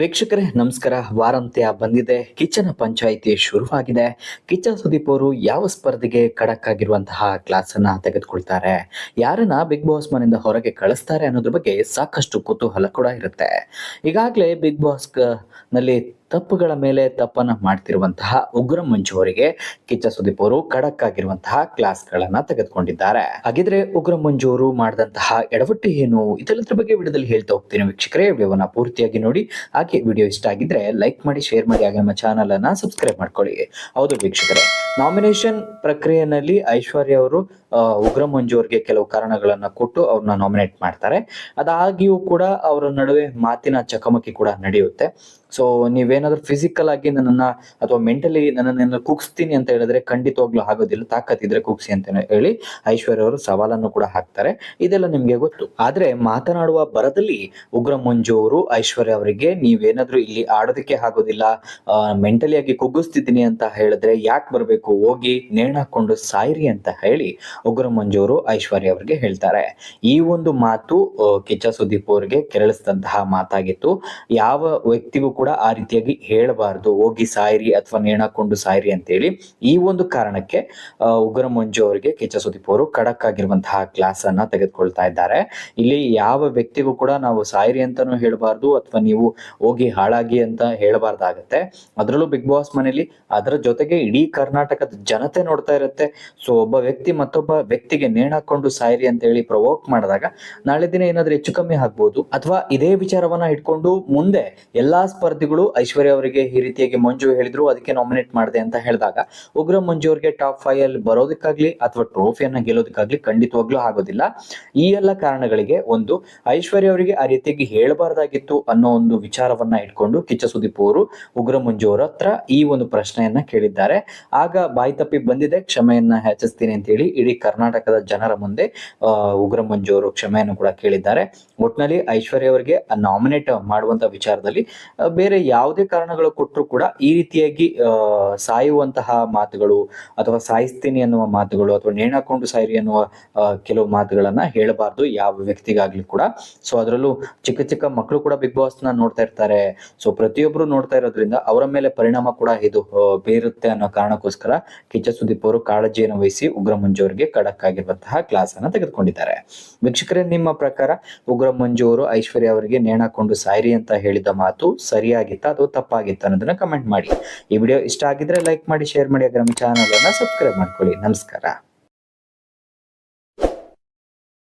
ವೀಕ್ಷಕರೇ, ನಮಸ್ಕಾರ. ವಾರಾಂತ್ಯ ಬಂದಿದೆ. ಕಿಚ್ಚನ ಪಂಚಾಯಿತಿ ಶುರುವಾಗಿದೆ. ಕಿಚ್ಚ ಸುದೀಪ್ ಅವರು ಯಾವ ಸ್ಪರ್ಧೆಗೆ ಖಡಕ್ ಆಗಿರುವಂತಹ ಕ್ಲಾಸ್ ಅನ್ನ ತೆಗೆದುಕೊಳ್ತಾರೆ? ಯಾರನ್ನ ಬಿಗ್ ಬಾಸ್ ಮನೆಯಿಂದ ಹೊರಗೆ ಕಳಿಸ್ತಾರೆ ಅನ್ನೋದ್ರ ಬಗ್ಗೆ ಸಾಕಷ್ಟು ಕುತೂಹಲ ಕೂಡ ಇರುತ್ತೆ. ಈಗಾಗಲೇ ಬಿಗ್ ಬಾಸ್ನಲ್ಲಿ ತಪ್ಪುಗಳ ಮೇಲೆ ತಪ್ಪನ್ನ ಮಾಡ್ತಿರುವಂತಹ ಉಗ್ರ ಮಂಜು ಅವರಿಗೆ ಕಿಚ್ಚ ಸುದೀಪ್ ಅವರು ಖಡಕ್ ಆಗಿರುವಂತಹ ಕ್ಲಾಸ್ಗಳನ್ನ ತೆಗೆದುಕೊಂಡಿದ್ದಾರೆ. ಹಾಗಿದ್ರೆ ಉಗ್ರ ಮಂಜು ಅವರು ಮಾಡಿದಂತಹ ಎಡವಟ್ಟು ಏನು? ಇದೆಲ್ಲದ್ರ ಬಗ್ಗೆ ವಿಡಿಯೋದಲ್ಲಿ ಹೇಳ್ತಾ ಹೋಗ್ತೀನಿ ವೀಕ್ಷಕರೇ. ವಿಡಿಯೋವನ್ನ ಪೂರ್ತಿಯಾಗಿ ನೋಡಿ. ಹಾಗೆ ವಿಡಿಯೋ ಇಷ್ಟ ಆಗಿದ್ರೆ ಲೈಕ್ ಮಾಡಿ ಶೇರ್ ಮಾಡಿ. ಹಾಗೆ ನಮ್ಮ ಚಾನಲ್ ಅನ್ನ ಸಬ್ಸ್ಕ್ರೈಬ್ ಮಾಡ್ಕೊಳ್ಳಿ. ಹೌದು ವೀಕ್ಷಕರೇ. ನಾಮಿನೇಷನ್ ಪ್ರಕ್ರಿಯೆಯಲ್ಲಿ ಐಶ್ವರ್ಯ ಅವರು ಉಗ್ರ ಮಂಜು ಅವ್ರಿಗೆ ಕೆಲವು ಕಾರಣಗಳನ್ನ ಕೊಟ್ಟು ಅವ್ರನ್ನ ನಾಮಿನೇಟ್ ಮಾಡ್ತಾರೆ. ಅದಾಗಿಯೂ ಕೂಡ ಅವರ ನಡುವೆ ಮಾತಿನ ಚಕಮಕಿ ಕೂಡ ನಡೆಯುತ್ತೆ. ಸೊ ನೀವೇನಾದ್ರೂ ಫಿಸಿಕಲ್ ಆಗಿ ನನ್ನನ್ನ ಅಥವಾ ಮೆಂಟಲಿ ನನ್ನನ್ನ ಕುಗ್ಸ್ತೀನಿ ಅಂತ ಹೇಳಿದ್ರೆ ಖಂಡಿತವಾಗ್ಲೂ ಆಗೋದಿಲ್ಲ. ತಾಕತ್ತಿದ್ರೆ ಕುಗ್ಸಿ ಅಂತ ಹೇಳಿ ಐಶ್ವರ್ಯ ಅವರು ಸವಾಲನ್ನು ಕೂಡ ಹಾಕ್ತಾರೆ. ಇದೆಲ್ಲ ನಿಮ್ಗೆ ಗೊತ್ತು. ಆದ್ರೆ ಮಾತನಾಡುವ ಬರದಲ್ಲಿ ಉಗ್ರ ಮಂಜು ಅವರು, ಐಶ್ವರ್ಯ ಅವರಿಗೆ ನೀವೇನಾದ್ರೂ ಇಲ್ಲಿ ಆಡೋದಕ್ಕೆ ಆಗೋದಿಲ್ಲ ಮೆಂಟಲಿ ಆಗಿ ಕುಗ್ಗಿಸ್ತಿದ್ದೀನಿ ಅಂತ ಹೇಳಿದ್ರೆ ಯಾಕೆ ಬರಬೇಕು? ಹೋಗಿ ನೇಣಾಕೊಂಡು ಸಾಯಿರಿ ಅಂತ ಹೇಳಿ ಉಗ್ರ ಮಂಜೂರು ಐಶ್ವರ್ಯ ಅವರಿಗೆ ಹೇಳ್ತಾರೆ. ಈ ಒಂದು ಮಾತು ಕಿಚ್ಚ ಸುದೀಪ್ ಅವರಿಗೆ ಕೆರಳಿಸಿದಂತಹ ಮಾತಾಗಿತ್ತು. ಯಾವ ವ್ಯಕ್ತಿಗೂ ಕೂಡ ಆ ರೀತಿಯಾಗಿ ಹೇಳಬಾರ್ದು, ಹೋಗಿ ಸಾಯಿರಿ ಅಥವಾ ನೇಣಾಕೊಂಡು ಸಾಯಿರಿ ಅಂತೇಳಿ ಈ ಒಂದು ಕಾರಣಕ್ಕೆ ಉಗ್ರ ಮಂಜು ಅವರಿಗೆ ಕಿಚ್ಚ ಸುದೀಪ್ ಅವರು ಖಡಕ್ ಆಗಿರುವಂತಹ ಕ್ಲಾಸ್ ಅನ್ನ ತೆಗೆದುಕೊಳ್ತಾ ಇದ್ದಾರೆ. ಇಲ್ಲಿ ಯಾವ ವ್ಯಕ್ತಿಗೂ ಕೂಡ ನಾವು ಸಾಯಿರಿ ಅಂತಾನೂ ಹೇಳಬಾರ್ದು ಅಥವಾ ನೀವು ಹೋಗಿ ಹಾಳಾಗಿ ಅಂತ ಹೇಳಬಾರ್ದಾಗತ್ತೆ. ಅದರಲ್ಲೂ ಬಿಗ್ ಬಾಸ್ ಮನೇಲಿ ಅದರ ಜೊತೆಗೆ ಇಡೀ ಕರ್ನಾಟಕದ ಜನತೆ ನೋಡ್ತಾ ಇರುತ್ತೆ. ಸೊ ಒಬ್ಬ ವ್ಯಕ್ತಿ ಮತ್ತೊಬ್ಬ ವ್ಯಕ್ತಿಗೆ ನೇಣಾಕೊಂಡು ಸಾಯಿರಿ ಅಂತ ಹೇಳಿ ಪ್ರವೋಕ್ ಮಾಡಿದಾಗ ನಾಳೆ ದಿನ ಏನಾದ್ರೂ ಹೆಚ್ಚು ಕಮ್ಮಿ ಆಗ್ಬೋದು. ಅಥವಾ ಇದೇ ವಿಚಾರವನ್ನ ಇಟ್ಕೊಂಡು ಮುಂದೆ ಎಲ್ಲಾ ಸ್ಪರ್ಧಿಗಳು ಐಶ್ವರ್ಯ ಅವರಿಗೆ ಈ ರೀತಿಯಾಗಿ ಮಂಜು ಹೇಳಿದ್ರು, ಅದಕ್ಕೆ ನಾಮಿನೇಟ್ ಮಾಡಿದೆ ಅಂತ ಹೇಳಿದಾಗ ಉಗ್ರ ಮಂಜು ಅವರಿಗೆ ಟಾಪ್ ಫೈವ್ ಅಲ್ಲಿ ಬರೋದಕ್ಕಾಗ್ಲಿ ಅಥವಾ ಟ್ರೋಫಿಯನ್ನ ಗೆಲ್ಲೋದಕ್ಕಾಗ್ಲಿ ಖಂಡಿತವಾಗ್ಲೂ ಆಗೋದಿಲ್ಲ. ಈ ಎಲ್ಲ ಕಾರಣಗಳಿಗೆ ಒಂದು, ಐಶ್ವರ್ಯ ಅವರಿಗೆ ಆ ರೀತಿಯಾಗಿ ಹೇಳಬಾರ್ದಾಗಿತ್ತು ಅನ್ನೋ ಒಂದು ವಿಚಾರವನ್ನ ಇಟ್ಕೊಂಡು ಕಿಚ್ಚ ಸುದೀಪ್ ಅವರು ಉಗ್ರ ಮಂಜು ಅವರ ಹತ್ರ ಈ ಒಂದು ಪ್ರಶ್ನೆಯನ್ನ ಕೇಳಿದ್ದಾರೆ. ಆಗ ಬಾಯಿ ತಪ್ಪಿ ಬಂದಿದೆ, ಕ್ಷಮೆಯನ್ನ ಹೆಚ್ಚಿಸ್ತೀನಿ ಅಂತ ಹೇಳಿ ಇಡೀ ಕರ್ನಾಟಕದ ಜನರ ಮುಂದೆ ಉಗ್ರ ಮಂಜು ಅವರು ಕ್ಷಮೆಯನ್ನು ಕೂಡ ಕೇಳಿದ್ದಾರೆ. ಒಟ್ನಲ್ಲಿ ಐಶ್ವರ್ಯ ಅವರಿಗೆ ನಾಮಿನೇಟ್ ಮಾಡುವಂತ ವಿಚಾರದಲ್ಲಿ ಬೇರೆ ಯಾವುದೇ ಕಾರಣಗಳು ಕೊಟ್ಟರು ಕೂಡ ಈ ರೀತಿಯಾಗಿ ಸಾಯುವಂತಹ ಮಾತುಗಳು ಅಥವಾ ಸಾಯಿಸ್ತೀನಿ ಅನ್ನುವ ಮಾತುಗಳು ಅಥವಾ ನೇಣಾಕೊಂಡು ಸಾಯಿರಿ ಅನ್ನುವ ಕೆಲವು ಮಾತುಗಳನ್ನ ಹೇಳಬಾರ್ದು ಯಾವ ವ್ಯಕ್ತಿಗಾಗ್ಲಿ ಕೂಡ. ಸೊ ಅದರಲ್ಲೂ ಚಿಕ್ಕ ಚಿಕ್ಕ ಮಕ್ಕಳು ಕೂಡ ಬಿಗ್ ಬಾಸ್ನ ನೋಡ್ತಾ ಇರ್ತಾರೆ. ಸೊ ಪ್ರತಿಯೊಬ್ರು ನೋಡ್ತಾ ಇರೋದ್ರಿಂದ ಅವರ ಮೇಲೆ ಪರಿಣಾಮ ಕೂಡ ಇದು ಬೀರುತ್ತೆ ಅನ್ನೋ ಕಾರಣಕ್ಕೋಸ್ಕರ ಕಿಚ್ಚ ಸುದೀಪ್ ಅವರು ಕಾಳಜಿಯನ್ನು ವಹಿಸಿ ಉಗ್ರ ಮಂಜು ಅವರಿಗೆ ಖಡಕ್ ಆಗಿರುವಂತಹ ಕ್ಲಾಸ್ ಅನ್ನ ತೆಗೆದುಕೊಂಡಿದ್ದಾರೆ. ವೀಕ್ಷಕರೇ, ನಿಮ್ಮ ಪ್ರಕಾರ ಉಗ್ರ ಮಂಜು ಅವರು ಐಶ್ವರ್ಯ ಅವರಿಗೆ ನೇಣಾಕೊಂಡು ಸಾಯಿರಿ ಅಂತ ಹೇಳಿದ ಮಾತು ಸರಿಯಾಗಿತ್ತ ಅಥವಾ ತಪ್ಪಾಗಿತ್ತ ಅನ್ನೋದನ್ನ ಕಮೆಂಟ್ ಮಾಡಿ. ಈ ವಿಡಿಯೋ ಇಷ್ಟ ಆಗಿದ್ರೆ ಲೈಕ್ ಮಾಡಿ ಶೇರ್ ಮಾಡಿ ನಮ್ಮ ಚಾನಲ್ ಅನ್ನ ಸಬ್ಸ್ಕ್ರೈಬ್ ಮಾಡ್ಕೊಳ್ಳಿ. ನಮಸ್ಕಾರ.